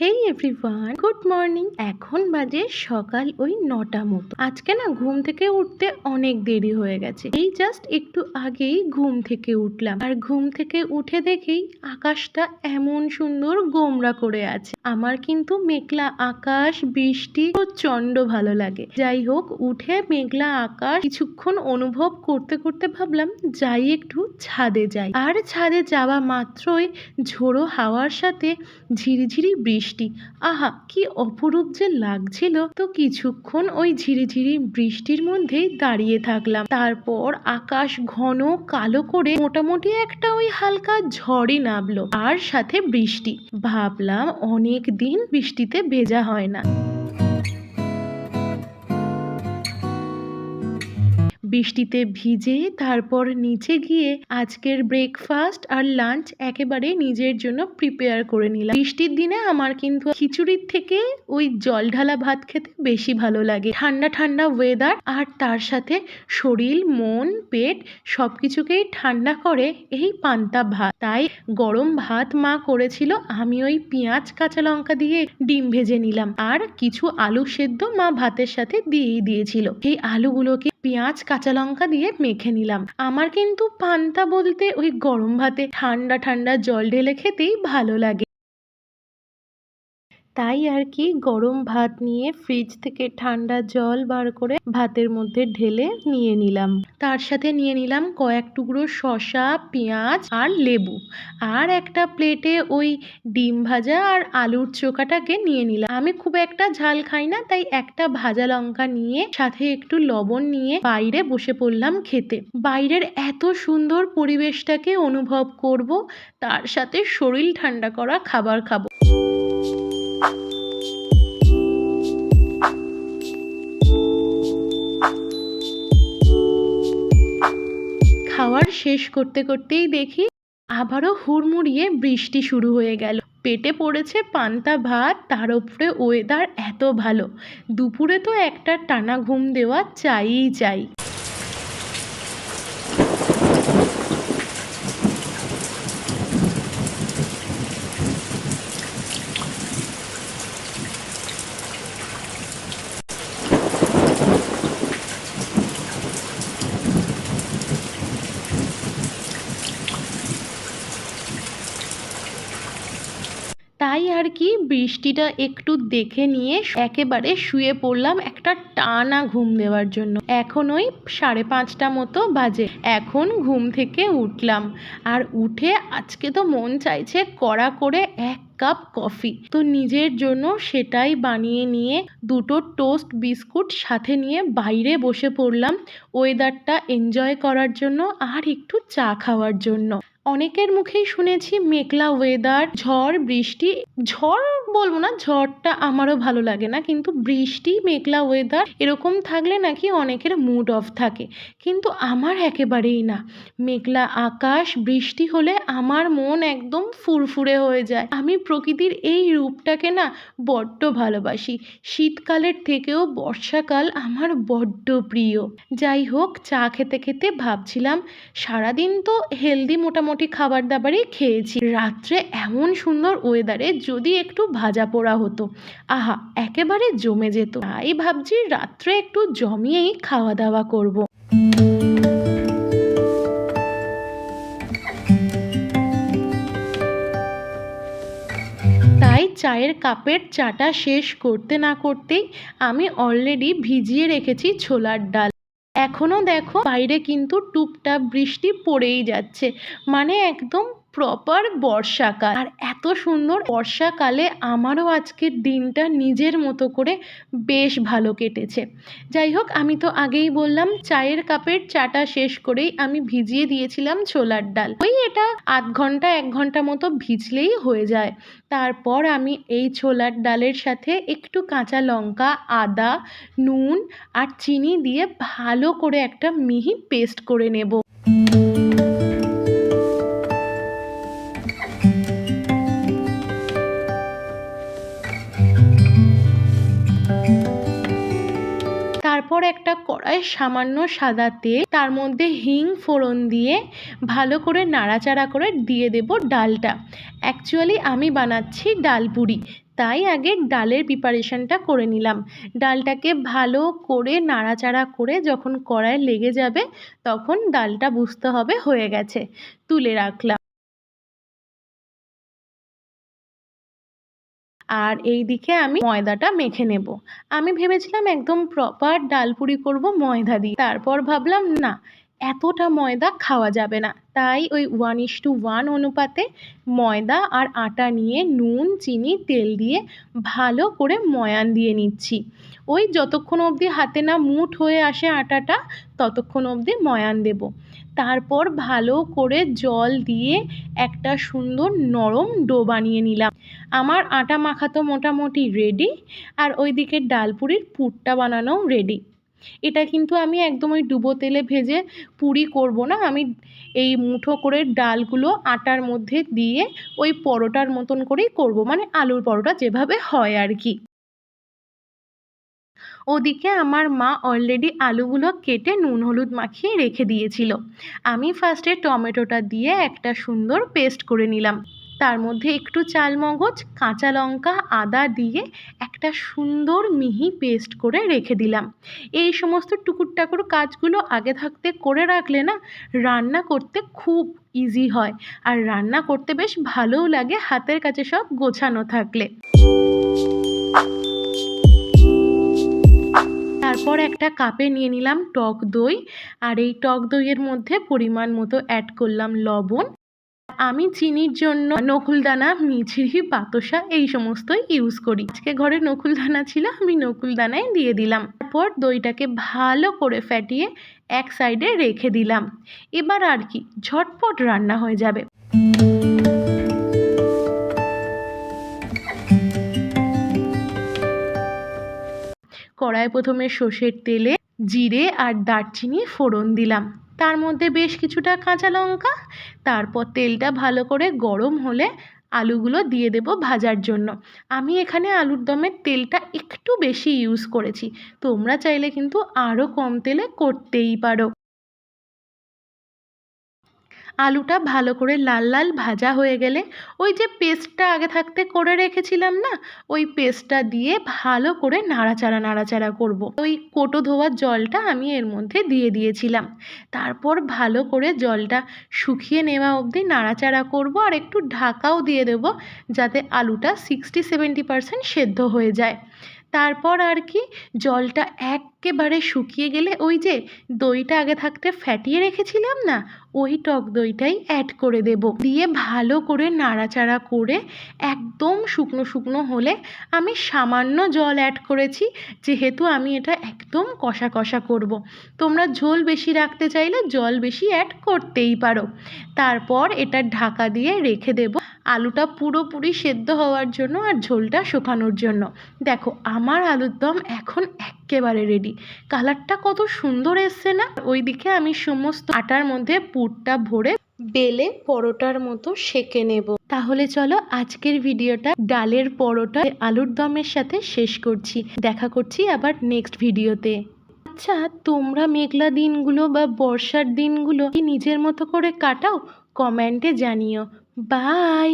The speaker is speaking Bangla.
হেই এভরিওয়ান গুড মর্নিং এখন বাজে সকাল ওই নটা মতো। আজকে না ঘুম থেকে উঠতে অনেক দেরি হয়ে গেছে। এই জাস্ট একটু আগেই ঘুম থেকে উঠলাম। আর ঘুম থেকে উঠে দেখেই আকাশটা এমন সুন্দর গোমরা করে আছে। আমার কিন্তু মেঘলা আকাশ, বৃষ্টি প্রচণ্ড ভালো লাগে। যাই হোক, উঠে মেঘলা আকাশ কিছুক্ষণ অনুভব করতে করতে ভাবলাম, যাই একটু ছাদে যাই। আর ছাদে যাওয়া মাত্রই ঝোড়ো হাওয়ার সাথে ঝিরিঝিরি বৃষ্টি আহা, কি অপরূপ যে লাগছিল। তো কিছুক্ষণ ওই ঝিরিঝিরি বৃষ্টির মধ্যেই দাঁড়িয়ে থাকলাম। তারপর আকাশ ঘন কালো করে মোটামুটি একটা ওই হালকা ঝড়ই নামলো, আর সাথে বৃষ্টি। ভাবলাম অনেক দিন বৃষ্টিতে ভেজা হয় না। বৃষ্টিতে ভিজে তারপর নিচে গিয়ে আজকের ব্রেকফাস্ট আর লাঞ্চ একেবারে নিজের জন্য প্রিপেয়ার করে নিলাম। বৃষ্টির দিনে আমার কিন্তু খিচুড়ির থেকে ওই জল ঢালা ভাত খেতে বেশি ভালো লাগে। ঠান্ডা ঠান্ডা ওয়েদার আর তার সাথে শরীর, মন, পেট সবকিছুকেই ঠান্ডা করে এই পান্তা ভাত। তাই গরম ভাত মা করেছিল, আমি ওই পেঁয়াজ, কাঁচা লঙ্কা দিয়ে ডিম ভেজে নিলাম। আর কিছু আলু সেদ্ধ মা ভাতের সাথে দিয়েই দিয়েছিল। এই আলুগুলোকে পেঁয়াজ, কাঁচা লঙ্কা দিয়ে মেখে নিলাম। আমার কিন্তু পান্তা বলতে ওই গরম ভাতে ঠান্ডা ঠান্ডা জল ঢেলে খেতেই ভালো লাগে। তাই আর কি গরম ভাত নিয়ে ফ্রিজ থেকে ঠান্ডা জল বার করে ভাতের মধ্যে ঢেলে নিয়ে নিলাম। তার সাথে নিয়ে নিলাম কয়েক টুকরো শসা, পেঁয়াজ আর লেবু। আর একটা প্লেটে ওই ডিম ভাজা আর আলুর চোখাটাকে নিয়ে নিলাম। আমি খুব একটা ঝাল খাই না, তাই একটা ভাজা লঙ্কা নিয়ে সাথে একটু লবণ নিয়ে বাইরে বসে পড়লাম খেতে। বাইরের এত সুন্দর পরিবেশটাকে অনুভব করব, তার সাথে শরীর ঠান্ডা করা খাবার খাব। শেষ করতে করতেই দেখি আবারও হুড়মুড়িয়ে বৃষ্টি শুরু হয়ে গেল। পেটে পড়েছে পান্তা ভাত, তার উপরে ওয়েদার এত ভালো। দুপুরে তো একটা টানা ঘুম দেওয়া চাইই চাই। তাই আর কি বৃষ্টিটা একটু দেখে নিয়ে একেবারে শুয়ে পড়লাম একটা টানা ঘুম দেওয়ার জন্য। এখন ওই সাড়ে পাঁচটা মতো বাজে। এখন ঘুম থেকে উঠলাম। আর উঠে আজকে তো মন চাইছে কড়া করে এক কাপ কফি। তো নিজের জন্য সেটাই বানিয়ে নিয়ে দুটো টোস্ট বিস্কুট সাথে নিয়ে বাইরে বসে পড়লাম ওয়েদারটা এনজয় করার জন্য আর একটু চা খাওয়ার জন্য। অনেকের মুখেই শুনেছি মেঘলা ওয়েদার ঝড়, বৃষ্টি। ঝড় বলব না, ঝড়টা আমারও ভালো লাগে না, কিন্তু বৃষ্টি, মেঘলা ওয়েদার এরকম থাকলে নাকি অনেকের মুড অফ থাকে। কিন্তু আমার একেবারেই না। মেঘলা আকাশ, বৃষ্টি হলে আমার মন একদম ফুরফুরে হয়ে যায়। আমি প্রকৃতির এই রূপটাকে না বড্ড ভালোবাসি। শীতকালের থেকেও বর্ষাকাল আমার বড্ড প্রিয়। যাই হোক, চা খেতে খেতে ভাবছিলাম, সারাদিন তো হেলদি মোটামুটি খাবার দাবারই খেয়েছি। রাত্রে এমন সুন্দর ওয়েদারে যদি একটু ভাজা পোড়া হতো, আহা, একেবারে জমে যেত। তাই ভাবছি রাত্রে একটু জমিয়েই খাওয়া দাওয়া করব। তাই চায়ের কাপের চাটা শেষ করতে না করতেই আমি অলরেডি ভিজিয়ে রেখেছি ছোলার ডাল। এখনও দেখো বাইরে কিন্তু টুপটাপ বৃষ্টি পড়েই যাচ্ছে। মানে একদম প্রপার বর্ষাকাল। আর এত সুন্দর বর্ষাকালে আমারও আজকের দিনটা নিজের মতো করে বেশ ভালো কেটেছে। যাই হোক, আমি তো আগেই বললাম, চায়ের কাপের চাটা শেষ করেই আমি ভিজিয়ে দিয়েছিলাম ছোলার ডাল। ওই এটা আধ ঘণ্টা, এক ঘণ্টা মতো ভিজলেই হয়ে যায়। তারপর আমি এই ছোলার ডালের সাথে একটু কাঁচা লঙ্কা, আদা, নুন আর চিনি দিয়ে ভালো করে একটা মিহি পেস্ট করে নেব। তারপর একটা কড়াই সামান্য সাদা তেল, তার মধ্যে হিং ফোড়ন দিয়ে ভালো করে নাড়াচাড়া করে দিয়ে দেব ডালটা। অ্যাকচুয়ালি আমি বানাচ্ছি ডাল পুরি, তাই আগে ডালের প্রিপারেশনটা করে নিলাম। ডালটাকে ভালো করে নাড়াচাড়া করে যখন কড়ায় লেগে যাবে, তখন ডালটা বুঝতে হবে হয়ে গেছে। তুলে রাখলাম। আর এই দিকে আমি ময়দাটা মেখে নেব। আমি ভেবেছিলাম একদম প্রপার ডালপুরি করব ময়দা দিয়ে। তারপর ভাবলাম, না এতটা ময়দা খাওয়া যাবে না। তাই ওই ওয়ান ইস টু ওয়ান অনুপাতে ময়দা আর আটা নিয়ে নুন, চিনি, তেল দিয়ে ভালো করে ময়ান দিয়ে নিচ্ছি। ওই যতক্ষণ অবধি হাতে না মুঠ হয়ে আসে আটাটা, ততক্ষণ অবধি ময়ান দেব। তারপর ভালো করে জল দিয়ে একটা সুন্দর নরম ডো বানিয়ে নিলাম। আমার আটা মাখা তো মোটামুটি রেডি আর ওইদিকে ডালপুরির পুরটা বানানোও রেডি এটা কিন্তু আমি একদম ওই ডুবো তেলে ভেজে পুরি করব না। আমি এই মুঠো করে ডালগুলো আটার মধ্যে দিয়ে ওই পরোটার মতন করেই করব মানে আলুর পরোটা যেভাবে হয় আর কি। ওদিকে আমার মা অলরেডি আলুগুলো কেটে নুন হলুদ মাখিয়ে রেখে দিয়েছিল। আমি ফার্স্টে টমেটোটা দিয়ে একটা সুন্দর পেস্ট করে নিলাম। তার মধ্যে একটু চালমগজ, কাঁচা লঙ্কা, আদা দিয়ে একটা সুন্দর মিহি পেস্ট করে রেখে দিলাম। এই সমস্ত টুকুর টাকুর কাজগুলো আগে থাকতে করে রাখলে না, রান্না করতে খুব ইজি হয়। আর রান্না করতে বেশ ভালোও লাগে, হাতের কাছে সব গোছানো থাকলে। তারপর একটা কাপে নিয়ে নিলাম টক দই। আর এই টক দইয়ের মধ্যে পরিমাণ মতো অ্যাড করলাম লবণ। আমি চিনির জন্য নকুলদানা, মিছরি বাতাসা এই সমস্তই ইউজ করি। আজকে ঘরে নকুলদানা ছিল, আমি নকুলদানাই দিয়ে দিলাম। তারপর দইটাকে ভালো করে ফ্যাটিয়ে এক সাইডে রেখে দিলাম। এবার আর কি, ঝটপট রান্না হয়ে যাবে। কড়ায় প্রথমে সর্ষের তেলে জিরে আর দারচিনি ফোড়ন দিলাম। তার মধ্যে বেশ কিছুটা কাঁচা লঙ্কা। তারপর তেলটা ভালো করে গরম হলে আলুগুলো দিয়ে দেব ভাজার জন্য। আমি এখানে আলুর দমের তেলটা একটু বেশি ইউজ করেছি। তোমরা চাইলে কিন্তু আরও কম তেলে করতেই পারো। আলুটা ভালো করে লাল লাল ভাজা হয়ে গেলে ওই যে পেস্টটা আগে থাকতে করে রেখেছিলাম না, ওই পেস্টটা দিয়ে ভালো করে নাড়াচাড়া নাড়াচাড়া করব। ওই কোটো ধোয়ার জলটা আমি এর মধ্যে দিয়ে দিয়েছিলাম তারপর ভালো করে জলটা শুকিয়ে নেওয়া অবধি নাড়াচাড়া করব আর একটু ঢাকাও দিয়ে দেব যাতে আলুটা সিক্সটি সেভেন্টি পারসেন্ট সেদ্ধ হয়ে যায় তারপর আর কি জলটা একেবারে শুকিয়ে গেলে ওই যে দইটা আগে থাকতে ফ্যাটিয়ে রেখেছিলাম না ওই টক দইটাই অ্যাড করে দেব। দিয়ে ভালো করে নাড়াচাড়া করে একদম শুকনো শুকনো হলে আমি সামান্য জল অ্যাড করেছি, যেহেতু আমি এটা একদম কষা কষা করব। তোমরা ঝোল বেশি রাখতে চাইলে জল বেশি অ্যাড করতেই পারো। তারপর এটা ঢাকা দিয়ে রেখে দেব। আলুটা পুরোপুরি সেদ্ধ হওয়ার জন্য আর ঝোলটা শুকানোর জন্য। দেখো, আমার আলুর দম এখন একেবারে রেডি কালারটা কত সুন্দর এসছে না? ওইদিকে আমি সমস্ত আটার মধ্যে পুরটা ভরে বেলে পরোটার মতো সেকে নেব। তাহলে চলো আজকের ভিডিওটা ডালের পরোটা আলুর দমের সাথে শেষ করছি। দেখা করছি আবার নেক্সট ভিডিওতে। আচ্ছা তোমরা মেঘলা দিনগুলো বা বর্ষার দিনগুলো কি নিজের মতো করে কাটাও? কমেন্টে জানিও। বাই